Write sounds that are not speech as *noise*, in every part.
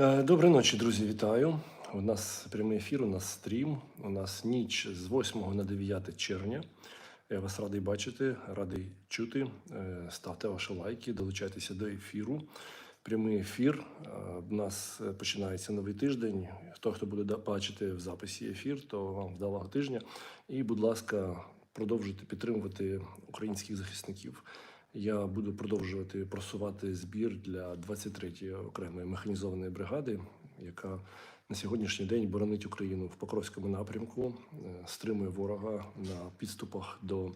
Е, Доброї ночі, друзі, вітаю. У нас прямий ефір, у нас стрім. У нас ніч з 8 на 9 червня. Я вас радий бачити, радий чути. Е, Ставте ваші лайки, долучайтеся до ефіру. Прямий ефір. У нас е, починається новий тиждень. Хто хто буде бачити в записі ефір, то вам вдалого тижня. І, будь ласка, продовжуйте підтримувати українських захисників. Я буду продовжувати просувати збір для 23-ї окремої механізованої бригади, яка на сьогоднішній день боронить Україну в Покровському напрямку, е, стримує ворога на підступах до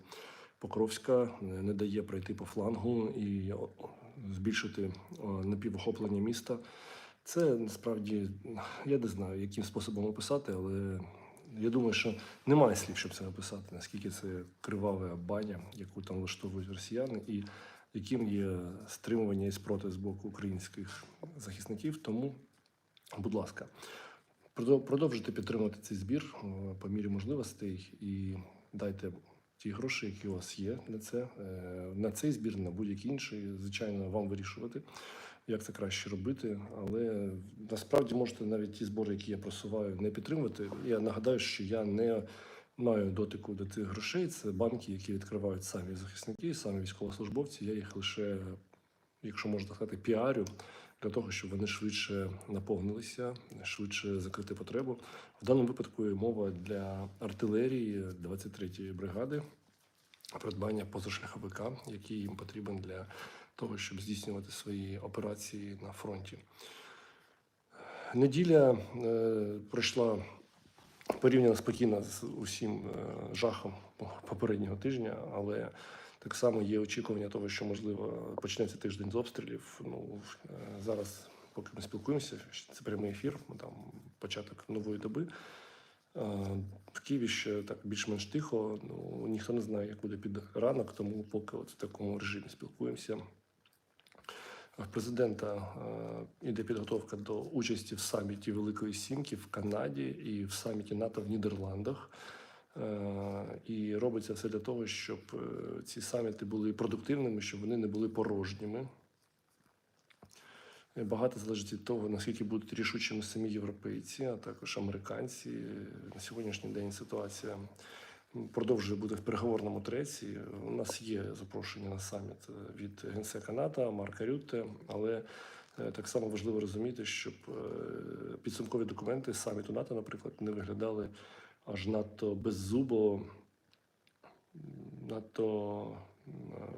Покровська, е, не дає пройти по флангу і збільшити о, напівохоплення міста. Це насправді я не знаю, яким способом описати, але я думаю, що немає слів, щоб це описати, наскільки це кривава баня, яку там влаштовують росіяни, і яким є стримування і спротив з боку українських захисників. Тому, будь ласка, продов- продовжуйте підтримувати цей збір е, по мірі можливостей і дайте ті гроші, які у вас є на це, е, на цей збір, на будь-який інший. Звичайно, вам вирішувати як це краще робити. Але насправді можете навіть ті збори, які я просуваю, не підтримувати. Я нагадаю, що я не маю дотику до цих грошей. Це банки, які відкривають самі захисники, самі військовослужбовці. Я їх лише, якщо можна сказати, піарю. Для того, щоб вони швидше наповнилися, швидше закрити потребу. В даному випадку мова для артилерії 23-ї бригади, придбання позашляховика, який їм потрібен для того, щоб здійснювати свої операції на фронті. Неділя е, пройшла порівняно спокійно з усім е, жахом попереднього тижня, але так само є очікування того, що можливо почнеться тиждень з обстрілів. Ну е, зараз, поки ми спілкуємося, це прямий ефір, там початок нової доби. Е, В Києві ще так більш-менш тихо. Ну ніхто не знає, як буде під ранок, тому поки от в такому режимі спілкуємося. В президента іде підготовка до участі в саміті Великої Сімки в Канаді і в саміті НАТО в Нідерландах. І робиться все для того, щоб е, ці саміти були продуктивними, щоб вони не були порожніми. Е, Багато залежить від того, наскільки будуть рішучими самі європейці, а також американці. На сьогоднішній день ситуація продовжує бути в переговорному треці. У нас є запрошення на саміт від генсека НАТО Марка Рютте, але е, так само важливо розуміти, щоб е, підсумкові документи саміту НАТО, наприклад, не виглядали аж надто беззубо, надто е,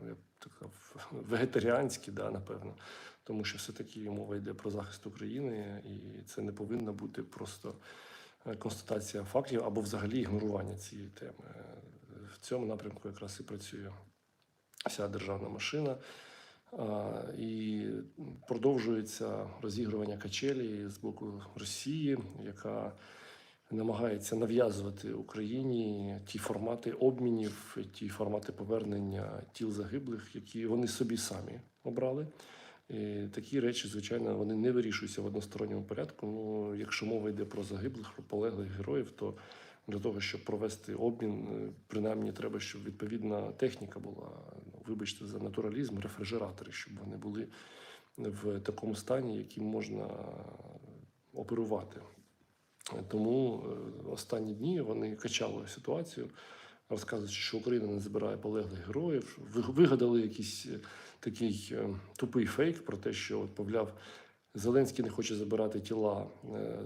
я б так вегетаріанські, да, напевно. Тому що все-таки мова йде про захист України, і це не повинна бути просто констатація фактів або взагалі ігнорування цієї теми. Е, В цьому напрямку якраз і працює вся державна машина. І продовжується розігрування качелі з боку Росії, яка намагається нав'язувати Україні ті формати обмінів, ті формати повернення тіл загиблих, які вони собі самі обрали. І такі речі, звичайно, вони не вирішуються в односторонньому порядку. Ну, якщо мова йде про загиблих, про полеглих героїв, то для того, щоб провести обмін, е, принаймні треба, щоб відповідна техніка була. Ну, вибачте за натуралізм, рефрижератори, щоб вони були в такому стані, яким можна оперувати. Тому е, останні дні вони качали ситуацію, розказуючи, що Україна не збирає полеглих героїв. Ви- Вигадали якийсь е, такий е, тупий фейк про те, що от, мовляв, Зеленський не хоче забирати тіла е,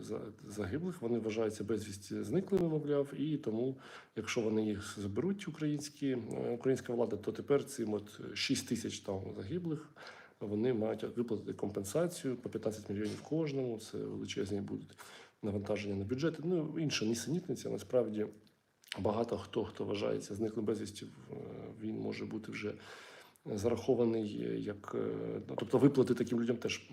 загиблих. Вони вважаються безвісті зниклими, мовляв, і тому, якщо вони їх заберуть, українські е, українська влада, то тепер цим от 6 тисяч там загиблих. Вони мають виплатити компенсацію по 15 мільйонів кожному. Це величезні будуть навантаження на бюджети. Ну інша нісенітниця. Насправді багато хто хто вважається зниклим безвісті, він може бути вже зарахований як е, ну, тобто виплати таким людям теж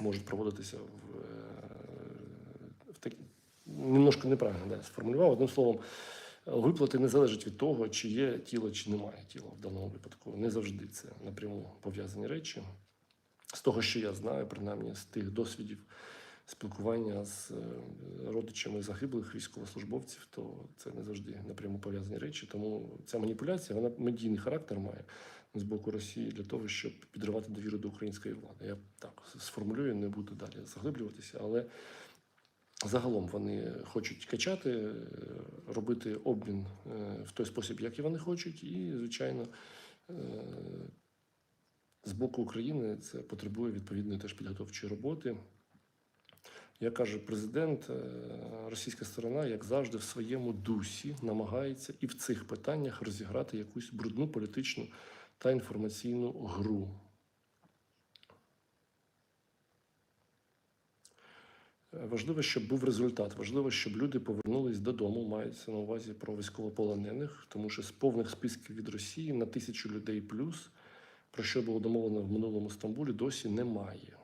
можуть проводитися в, е, в такі немножко неправильно да, сформулював. Одним словом, виплати не залежать від того, чи є тіло, чи немає тіла в даному випадку. Не завжди це напряму пов'язані речі. З того, що я знаю, принаймні з тих досвідів спілкування з е, родичами загиблих військовослужбовців, то це не завжди напряму пов'язані речі. Тому ця маніпуляція вона медійний характер має з боку Росії для того, щоб підривати довіру до української влади. Я так сформулюю. не буду далі заглиблюватися, але загалом вони хочуть качати, е, робити обмін е, в той спосіб, як і вони хочуть, і, звичайно, е, з боку України це потребує відповідної теж підготовчої роботи. Як каже президент, російська сторона, як завжди, в своєму дусі намагається і в цих питаннях розіграти якусь брудну політичну та інформаційну гру. Е, Важливо, щоб був результат. Важливо, щоб люди повернулись додому. Мається на увазі про військовополонених, тому що з повних списків від Росії на тисячу людей плюс, про що було домовлено в минулому Стамбулі, досі немає.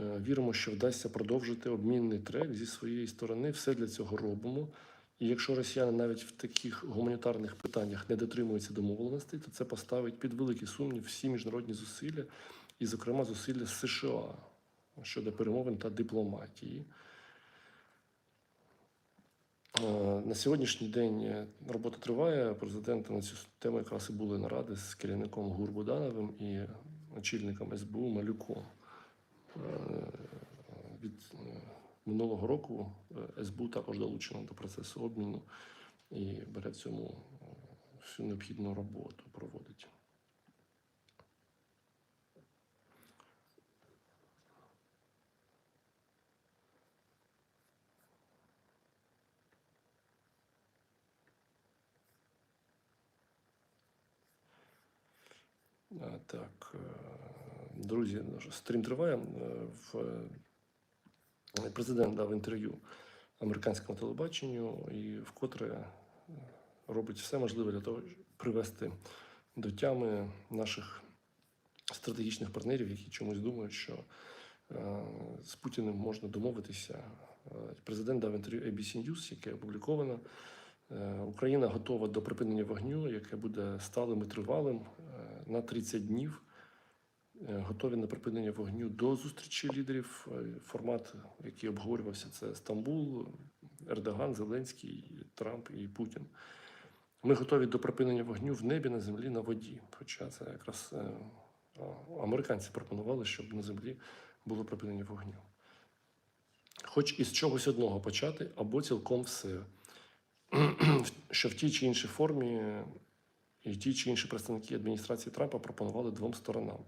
Е, Віримо, що вдасться продовжити обмінний трек зі своєї сторони. Все для цього робимо. І якщо росіяни навіть в таких гуманітарних питаннях не дотримуються домовленостей, то це поставить під великий сумнів всі міжнародні зусилля, і, зокрема, зусилля США щодо перемовин та дипломатії. Е, На сьогоднішній день е, робота триває. Президента на цю тему якраз і були наради з керівником ГУР Будановим і очільником СБУ Малюком. Е, Від минулого року е, СБУ також долучено до процесу обміну і бере в цьому е, всю необхідну роботу проводить. Так, е, друзі, наш стрім триває. В президент дав інтерв'ю американському телебаченню і вкотре е, робить все можливе для того, щоб привести до тями наших стратегічних партнерів, які чомусь думають, що е, з Путіним можна домовитися. Е, Президент дав інтерв'ю ABC News, яке опубліковано. Україна готова до припинення вогню, яке буде сталим і тривалим на 30 днів. Е, Готові на припинення вогню до зустрічі лідерів. Е, Формат, який обговорювався, це Стамбул, Ердоган, Зеленський, Трамп і Путін. Ми готові до припинення вогню в небі, на землі, на воді. Хоча це якраз е, американці пропонували, щоб на землі було припинення вогню. Хоч із чогось одного почати, або цілком все *clears throat* що в тій чи іншій формі і ті чи інші представники адміністрації Трампа пропонували двом сторонам.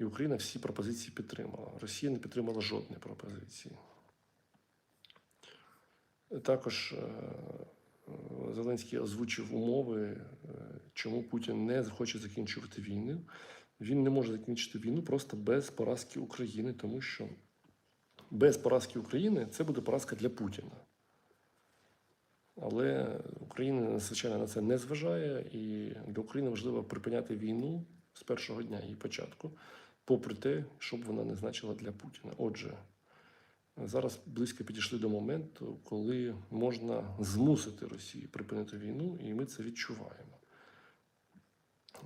І Україна всі пропозиції підтримала. Росія не підтримала жодної пропозиції. Також е, Зеленський озвучив умови, е, чому Путін не хоче закінчувати війну. Він не може закінчити війну просто без поразки України, тому що без поразки України це буде поразка для Путіна. Але Україна звичайно на це не зважає, і для України важливо припиняти війну з першого дня її початку, попри те, що б вона не значила для Путіна. Отже, зараз близько підійшли до моменту, коли можна змусити Росію припинити війну, і ми це відчуваємо.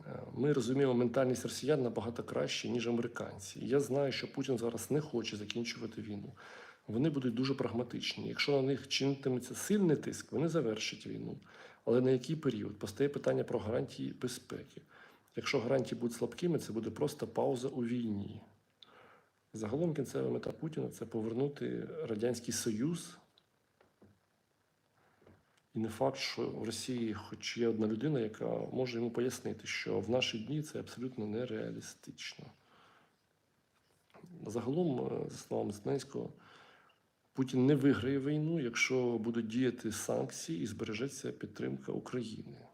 Е, Ми розуміємо ментальність росіян набагато краще, ніж американці. Я знаю, що Путін зараз не хоче закінчувати війну. Вони будуть дуже прагматичні. Якщо на них чинитиметься сильний тиск, вони завершать війну. Але на який період? Постає питання про гарантії безпеки. Якщо гарантії будуть слабкими, це буде просто пауза у війні. Загалом кінцева мета Путіна це повернути Радянський Союз. І не факт, що в Росії хоч є одна людина, яка може йому пояснити, що в наші дні це абсолютно нереалістично. Загалом, е, за словами Зеленського, Путін не виграє війну, якщо будуть діяти санкції і збережеться підтримка України.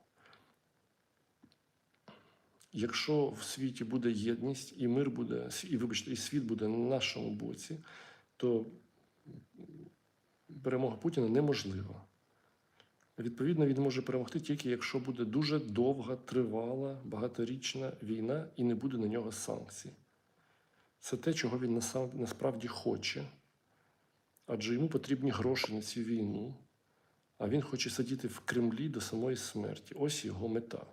Якщо в світі буде єдність і мир буде, і вибачте, і світ буде на нашому боці, то перемога Путіна неможлива. Відповідно, він може перемогти тільки якщо буде дуже довга, тривала, багаторічна війна і не буде на нього санкцій. Це те, чого він насправді хоче, адже йому потрібні гроші на цю війну, а він хоче сидіти в Кремлі до самої смерті. Ось його мета.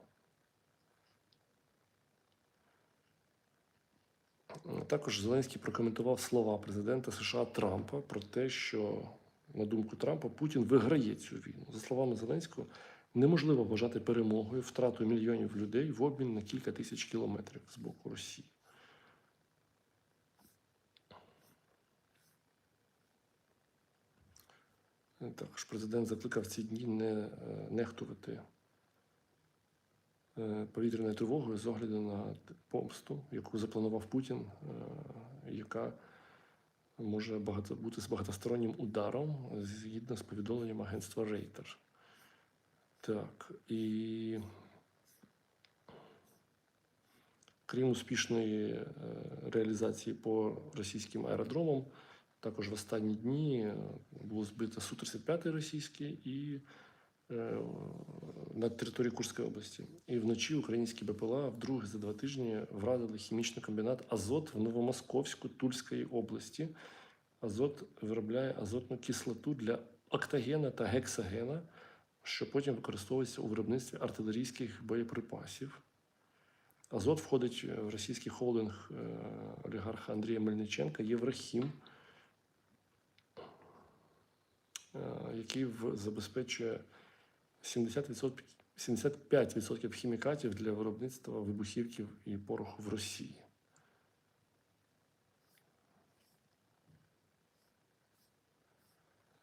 Е, також Зеленський прокоментував слова президента США Трампа про те, що, на думку Трампа, Путін виграє цю війну. За словами Зеленського, неможливо вважати перемогою втрату мільйонів людей в обмін на кілька тисяч кілометрів з боку Росії. Е, також президент закликав ці дні не е, нехтувати повітряною тривогою з огляду на помсту, яку запланував Путін, е, яка може багато бути з багатостороннім ударом згідно з повідомленням агентства Рейтер. Так, і крім успішної е, реалізації по російським аеродромам, також в останні дні е, було збито Су-35 російський і е, на території Курської області. І вночі українські БПЛА вдруге за два тижні вразили хімічний комбінат Азот в Новомосковську Тульської області. Азот виробляє азотну кислоту для октагена та гексагена, що потім використовується у виробництві артилерійських боєприпасів. Азот входить в російський холдинг е, олігарха Андрія Мельниченка Єврохім, е, який забезпечує 70%, 75% хімікатів для виробництва вибухівків і пороху в Росії.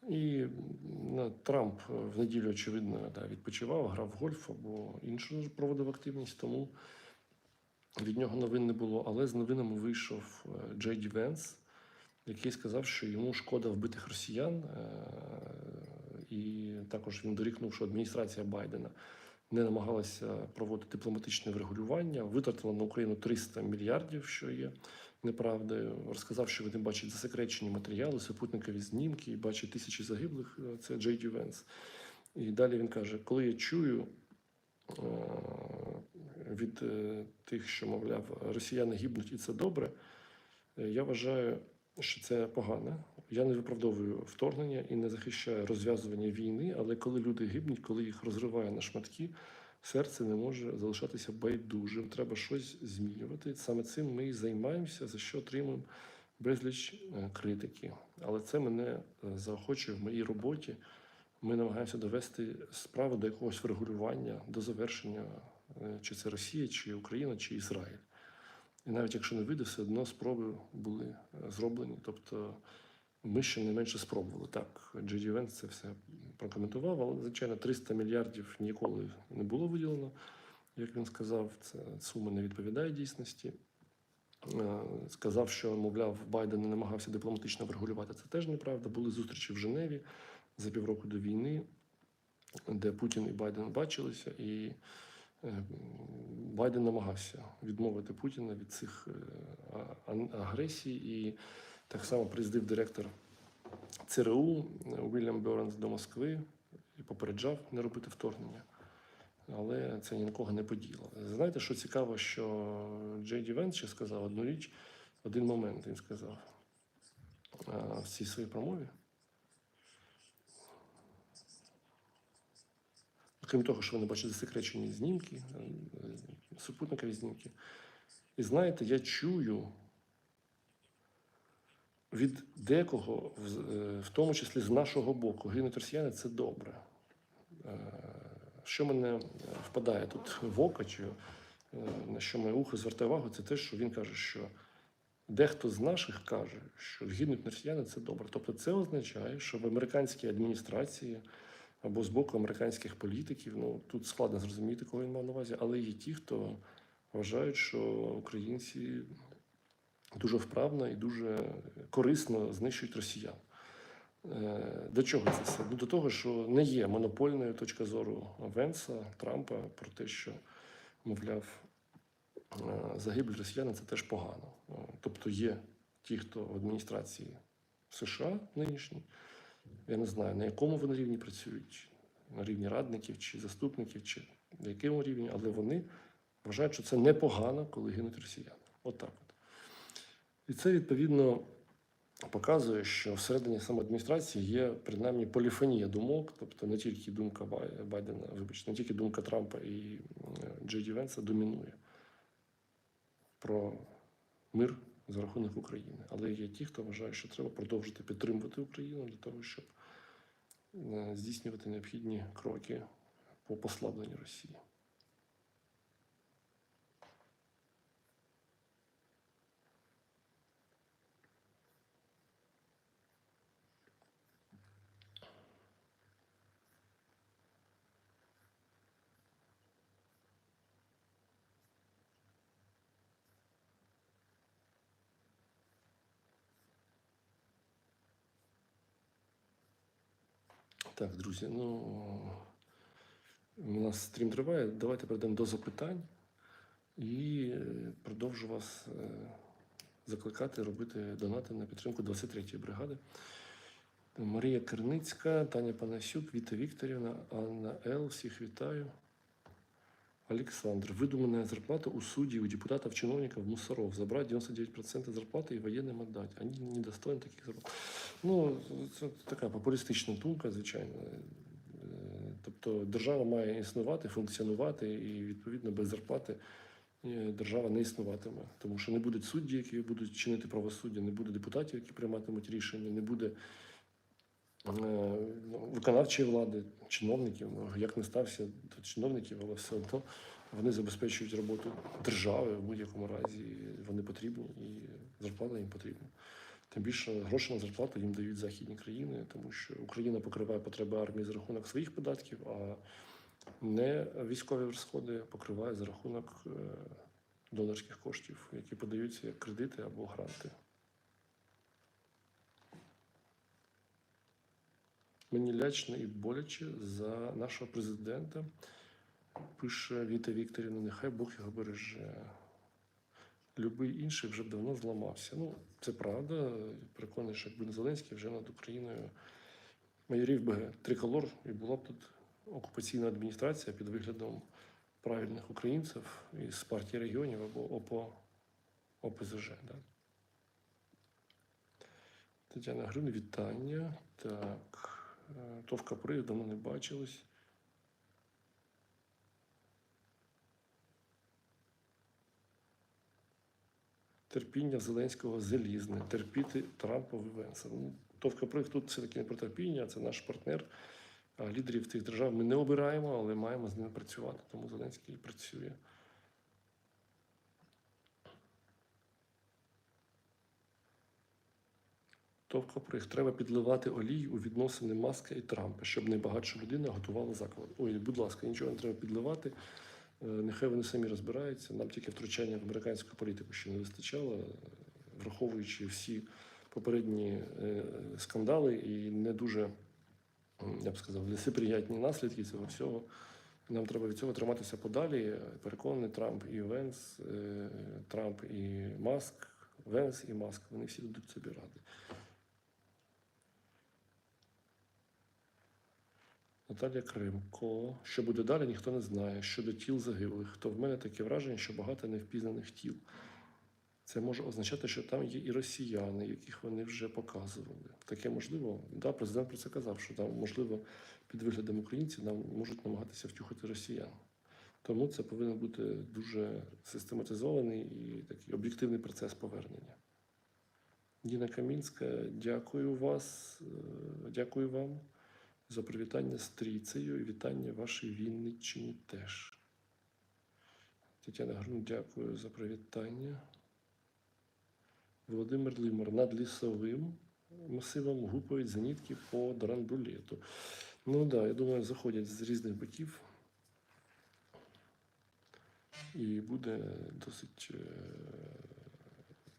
І Трамп е, в неділю, очевидно, да, відпочивав, грав в гольф або іншу проводив активність, тому від нього новин не було. Але з новинами вийшов е, Джей Ді Венс, який сказав, що йому шкода вбитих росіян, е, і також він дорікнув, що адміністрація Байдена не намагалася проводити дипломатичне врегулювання, витратила на Україну 300 мільярдів, що є неправдою. Розказав, що вони бачать засекречені матеріали, супутникові знімки і бачать тисячі загиблих. Е, Це Джей Ді. І далі він каже: коли я чую е, від е, тих, що мовляв, росіяни гибнуть, і це добре. Я вважаю, що це погано. Я не виправдовую вторгнення і не захищаю розв'язування війни, але коли люди гибнуть, коли їх розриває на шматки, серце не може залишатися байдужим. Треба щось змінювати. Саме цим ми і займаємося, за що отримуємо безліч е, критики. Але це мене е, заохочує в моїй роботі. Ми намагаємося довести справу до якогось врегулювання, до завершення, е, чи це Росія, чи Україна, чи Ізраїль. І навіть якщо не вийде, все одно спроби були зроблені. Тобто ми ще не менше спробували. Так, Джеді Венс це все прокоментував, але, звичайно, 300 мільярдів ніколи не було виділено. Як він сказав, це сума не відповідає дійсності. Е, Сказав, що, мовляв, Байден не намагався дипломатично врегулювати. Це теж неправда. Були зустрічі в Женеві за півроку до війни, де Путін і Байден бачилися, і е, Байден намагався відмовити Путіна від цих е, агресій. І так само приїздив директор ЦРУ Уільям Бернс до Москви і попереджав не робити вторгнення. Але це ні на кого не поділо. Знаєте, що цікаво, що Джей Ді Венс ще сказав одну річ, один момент він сказав в цій своїй промові. Крім того, що вони бачать засекречені знімки, е, супутникові знімки. І знаєте, я чую від декого, в- е, тому числі з нашого боку, гинуть росіяни це добре. Е, Що мене впадає тут в око, чи е, на що моє ухо звертає увагу, це те, що він каже, що дехто з наших каже, що гинуть росіяни це добре. Тобто це означає, що в американській адміністрації або з боку американських політиків, ну тут складно зрозуміти, кого він мав на увазі, але є ті, хто вважають, що українці дуже вправно і дуже корисно знищують росіян. Е, До чого це все? Ну, до того, що не є монопольною точка зору Венса, Трампа про те, що, мовляв, е, загибель росіян це теж погано. Е, Тобто є ті, хто в адміністрації США нинішній, я не знаю, на якому вони рівні працюють, на рівні радників чи заступників, чи на якому рівні, але вони вважають, що це непогано, коли гинуть росіяни. Отак от. І це відповідно показує, що всередині самоадміністрації є принаймні поліфонія думок, тобто не тільки думка Байдена, вибачте, не тільки думка Трампа і е, Джей Ді Венса домінує про мир за рахунок України. Але є ті, хто вважає, що треба продовжити підтримувати Україну для того, щоб е, здійснювати необхідні кроки по послабленню Росії. Так, друзі, ну у нас стрім триває. Давайте перейдемо до запитань і е, продовжу вас е, закликати робити донати на підтримку 23-ї бригади. Марія Керницька, Таня Панасюк, Віта Вікторівна, Анна Л. Всіх вітаю. Олександр. Видуманная зарплата у судей, у депутатов, чиновников, мусоров. Забрать 99% зарплаты и военным отдать. Они недостойны таких зарплат. Ну, це така популістична думка, звичайно. Е, Тобто держава має існувати, функціонувати, і відповідно без зарплати е, держава не існуватиме. Тому що не буде судді, які будуть чинити правосуддя, не буде депутатів, які прийматимуть рішення, не буде е, ну, виконавчої влади, чиновників. Ну, Як не стався до чиновників, але все одно вони забезпечують роботу держави в будь-якому разі. Вони потрібні і зарплата їм потрібна. Тим більше гроші на зарплату їм дають західні країни, тому що Україна покриває потреби армії за рахунок своїх податків, а не військові розходи покриває за рахунок е, донорських коштів, які подаються як кредити або гранти. Мені лячно і боляче за нашого президента. Пише Віта Вікторівна, нехай Бог його береже. Любий інший вже б давно зламався. Ну, це правда. Переконаний, що якби не Зеленський вже над Україною майорів би триколор, і була б тут окупаційна адміністрація під виглядом правильних українців із партії регіонів або ОПО, ОПЗЖ. Да? Тетяна Грин, вітання. Так. Товка Прив, давно не бачились. терпіння Зеленського залізне, терпіти Трампові Венса. Ну, Товка Прих тут все-таки не про терпіння, це наш партнер. Лідерів тих держав ми не обираємо, але маємо з ними працювати. Тому Зеленський працює. Товка Прих. Треба підливати олій у відносини Маска і Трампа, щоб найбагатша людина готувала заклад. Ой, будь ласка, нічого не треба підливати. Е, Нехай вони самі розбираються. Нам тільки втручання в американську політику ще не вистачало, враховуючи всі попередні е, скандали і не дуже, я б сказав, лісиприятні наслідки цього всього. Нам треба від цього триматися подалі. Переконаний Трамп і Венс, е, Трамп і Маск, Венс і Маск. Вони всі дадуть собі ради. Наталія Кримко. Що буде далі, ніхто не знає. Щодо тіл загиблих, то в мене таке враження, що багато невпізнаних тіл. Це може означати, що там є і росіяни, яких вони вже показували. Таке можливо. Да, президент про це казав, що там, можливо, під виглядом українців нам можуть намагатися втюхати росіян. Тому це повинен бути дуже систематизований і такий об'єктивний процес повернення. Діна Камінська, дякую вас, е, дякую вам за привітання з трійцею і вітання вашій Вінниччині теж. Тетяна Грун, дякую за привітання. Володимир Лимар над лісовим масивом гупають зенітки по драндулету. Ну так, да, я думаю, заходять з різних боків. І буде досить, е,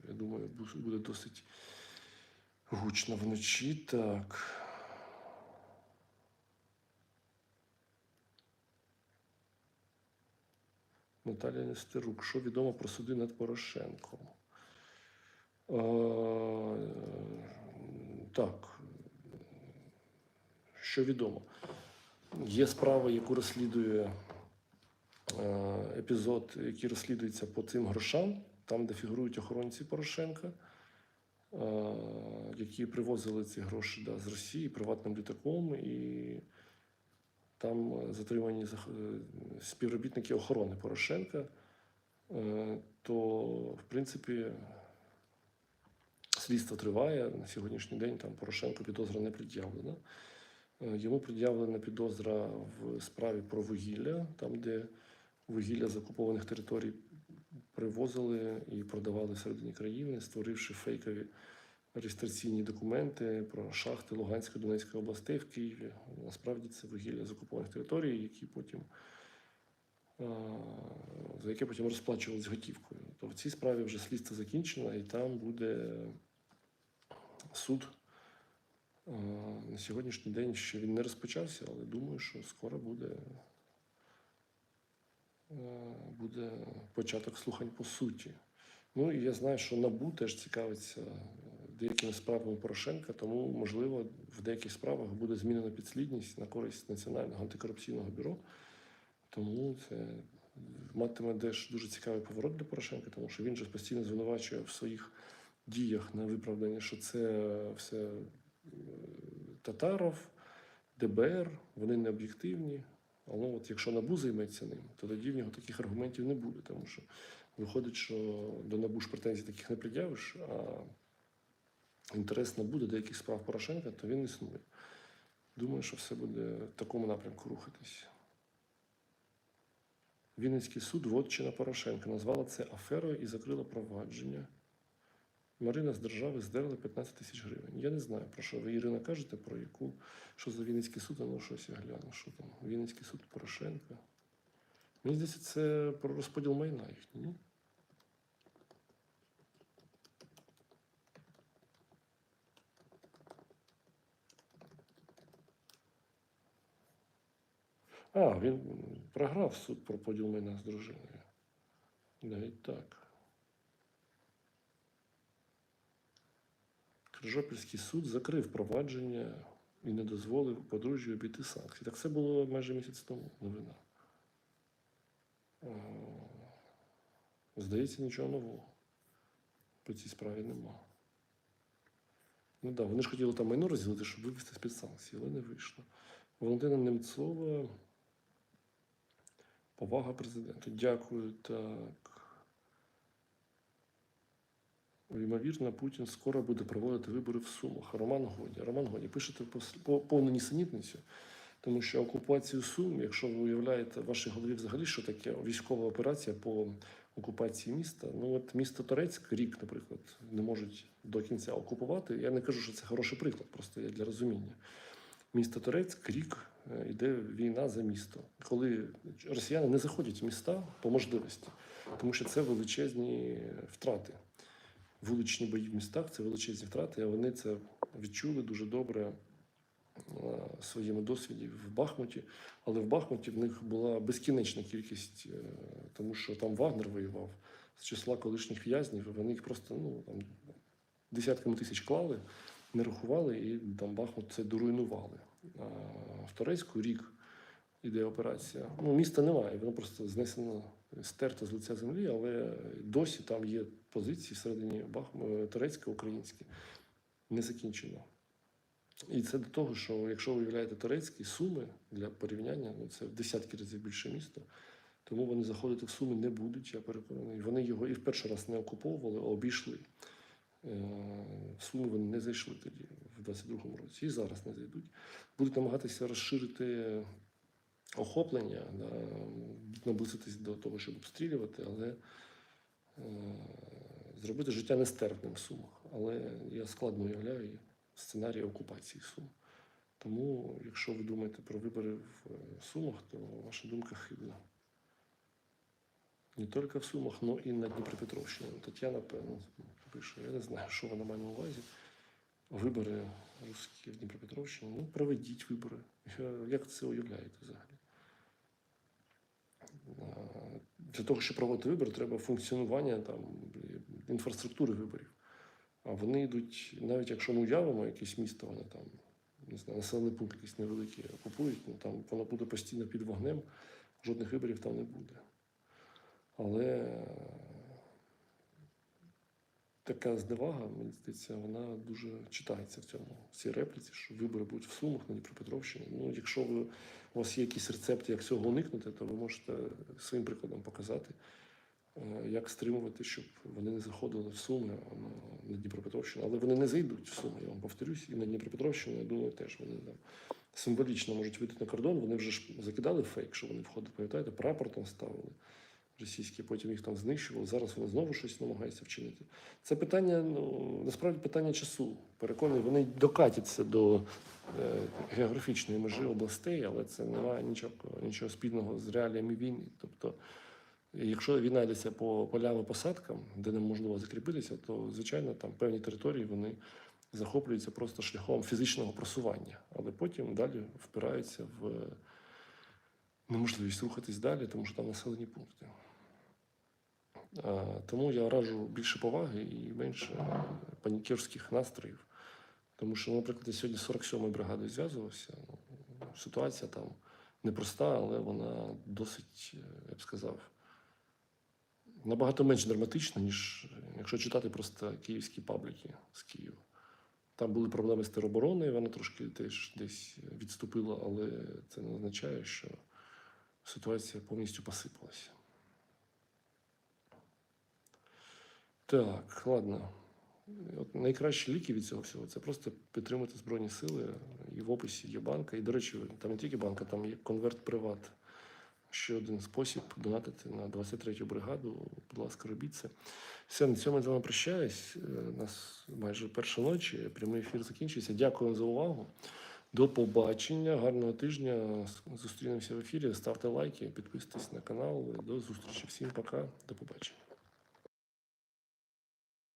я думаю, буде досить гучно вночі. Так. Наталія Нестерук. Що відомо про суди над Порошенком? Е, так. Що відомо? Є справа, яку розслідує е, епізод, який розслідується по цим грошам, там, де фігурують охоронці Порошенка, е, які привозили ці гроші да, з Росії приватним літаком. І там е, затримані е, співробітники охорони Порошенка, Е, то в принципі слідство триває. На сьогоднішній день там Порошенко підозра не пред'явлена. Йому пред'явлена підозра в справі про вугілля, там, де вугілля з окупованих територій привозили і продавали всередині країни, створивши фейкові реєстраційні документи про шахти Луганської Донецької областей в Києві. Насправді це вугілля з окупованих територій, які потім за яке потім розплачувалися готівкою. То в цій справі вже слідство закінчено, і там буде суд На сьогоднішній день ще він не розпочався, але думаю, що скоро буде, буде початок слухань по суті. Ну і я знаю, що НАБУ теж цікавиться деякими справами Порошенка, тому, можливо, в деяких справах буде змінена підслідність на користь Національного антикорупційного бюро. Тому це матиме теж дуже цікавий поворот для Порошенка, тому що він же постійно звинувачує в своїх діях на виправдання, що це все е, Татаров, ДБР, вони не об'єктивні. Але от якщо НАБУ займеться ним, то тоді в нього таких аргументів не буде, тому що виходить, що до НАБУ ж претензій таких не пред'явиш, а інтерес НАБУ до деяких справ Порошенка, то він існує. Думаю, що все буде в такому напрямку рухатись. Вінницький суд Вотчина Порошенка назвала це аферою і закрила провадження. Марина з держави здерла 15 тисяч гривень. Я не знаю, про що ви Ірина кажете, про яку, що за Вінницький суд, а ну щось я гляну, що там. Вінницький суд Порошенка. Мені здається, це про розподіл майна їхній, А, він програв суд про поділ майна з дружиною. Навіть так. Крижопільський суд закрив провадження і не дозволив подружжю обійти санкції. Так це було майже місяць тому новина. Здається, нічого нового по цій справі нема. Ну так, да, вони ж хотіли там майно розділити, щоб вивести з-під санкцій, але не вийшло. Валентина Немцова. Повага президенту. Дякую. Так. Ймовірно, Путін скоро буде проводити вибори в Сумах. Роман Годі. Роман Годі, пишете по- повну нісенітницю, тому що окупацію Сум, якщо ви уявляєте в вашій голові взагалі, що таке військова операція по окупації міста. Ну от місто Торецьк рік, наприклад, не можуть до кінця окупувати. Я не кажу, що це хороший приклад, просто я для розуміння. Місто Торецьк рік йде війна за місто, коли росіяни не заходять в міста по можливості, тому що це величезні втрати. Вуличні бої в містах це величезні втрати, а вони це відчули дуже добре е, в своєму досвіді в Бахмуті. Але в Бахмуті в них була безкінечна кількість, е, тому що там Вагнер воював з числа колишніх в'язнів, вони їх просто ну, там, десятками тисяч клали, не рахували, і там Бахмут це доруйнували. В Торецьку рік іде операція. Ну, міста немає, воно просто знесено, стерто з лиця землі, але досі там є позиції всередині Бахму, Торецька українські, не закінчено. І це до того, що якщо ви уявляєте турецькі суми для порівняння, ну це в десятки разів більше місто. Тому вони заходити в суми не будуть, я переконаний. Вони його і в перший раз не окуповували, а обійшли. Е, В суми вони не зайшли тоді, в 22-му році, і зараз не зайдуть. Будуть намагатися розширити охоплення, да, наблизитись до того, щоб обстрілювати, але е, зробити життя нестерпним в Сумах. Але я складно уявляю сценарій окупації Сум. Тому, якщо ви думаєте про вибори в е, Сумах, то ваша думка хибна. Не тільки в Сумах, але і на Дніпропетровщині. Тетяна, певно, пише, я не знаю, що вона має на увазі. Вибори русські в Дніпропетровщині. Ну, проведіть вибори. Як це уявляєте взагалі? Для того, щоб проводити вибори, треба функціонування там, інфраструктури виборів. А вони йдуть, навіть якщо ми уявимо якесь місто, вони там, не знаю, населений пункт якийсь невеликий окупують, ну там воно буде постійно під вогнем, жодних виборів там не буде. Але така зневага, мені здається, вона дуже читається в цьому цій репліці, що вибори будуть в Сумах на Дніпропетровщині. Ну, якщо ви, у вас є якісь рецепти, як цього уникнути, то ви можете своїм прикладом показати, е, як стримувати, щоб вони не заходили в Суми на, Дніпропетровщину. Але вони не зайдуть в Суми, я вам повторюсь, і на Дніпропетровщину, я думаю, теж вони там символічно можуть вийти на кордон. Вони вже ж закидали фейк, що вони входять, пам'ятаєте, прапор там ставили російські, потім їх там знищували. Зараз вони знову щось намагаються вчинити. Це питання, ну насправді питання часу. Переконаний, вони докатяться до е, географічної межі областей, але це не має нічого, нічого спільного з реаліями війни. Тобто, якщо війна йдеться по полям і посадкам, де неможливо закріпитися, то звичайно там певні території вони захоплюються просто шляхом фізичного просування, але потім далі впираються в неможливість рухатись далі, тому що там населені пункти. А, Тому я раджу більше поваги і менше е, панікерських настроїв. Тому що, наприклад, я сьогодні з 47-ю бригадою зв'язувався. Ну, Ситуація там непроста, але вона досить, е, я б сказав, набагато менш драматична, ніж е, якщо читати просто київські пабліки з Києва. Там були проблеми з теробороною, вона трошки теж десь відступила, але це не означає, що ситуація повністю посипалася. Так, ладно. От найкращі ліки від цього всього це просто підтримати Збройні Сили. І в описі є банка. І, до речі, там не тільки банка, там є конверт приват. Ще один спосіб донатити на 23-ю бригаду. Будь ласка, робіть це. Все, на цьому я з вами прощаюсь. Е, У нас майже перша ночі. Прямий ефір закінчується. Дякую вам за увагу. До побачення. Гарного тижня. Зустрінемося в ефірі. Ставте лайки, підписуйтесь на канал. До зустрічі. Всім пока. До побачення.